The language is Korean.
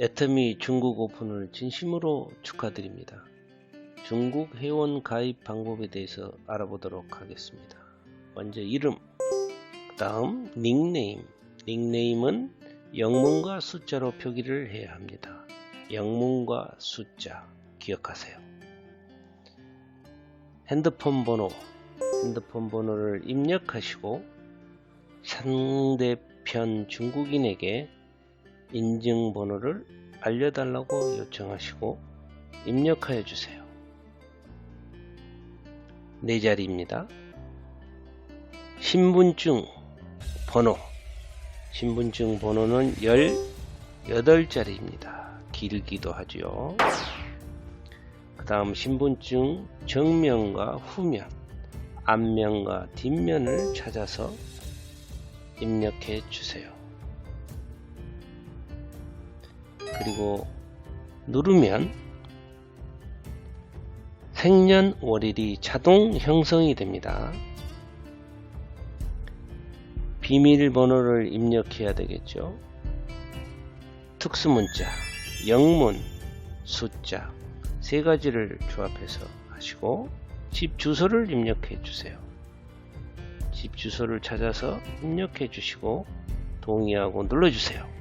애터미 중국 오픈을 진심으로 축하드립니다. 중국 회원 가입 방법에 대해서 알아보도록 하겠습니다. 먼저 이름, 그 다음 닉네임. 닉네임은 영문과 숫자로 표기를 해야 합니다. 영문과 숫자 기억하세요. 핸드폰 번호, 핸드폰 번호를 입력하시고 상대편 중국인에게 인증번호를 알려달라고 요청하시고 입력하여 주세요. 네 자리입니다. 신분증 번호 신분증 번호는 18자리입니다. 길기도 하죠. 그 다음 신분증 정면과 후면 앞면과 뒷면을 찾아서 입력해 주세요. 그리고 누르면 생년월일이 자동 형성이 됩니다. 비밀번호를 입력해야 되겠죠. 특수문자, 영문, 숫자 세 가지를 조합해서 하시고 집 주소를 입력해 주세요. 집 주소를 찾아서 입력해 주시고 동의하고 눌러주세요.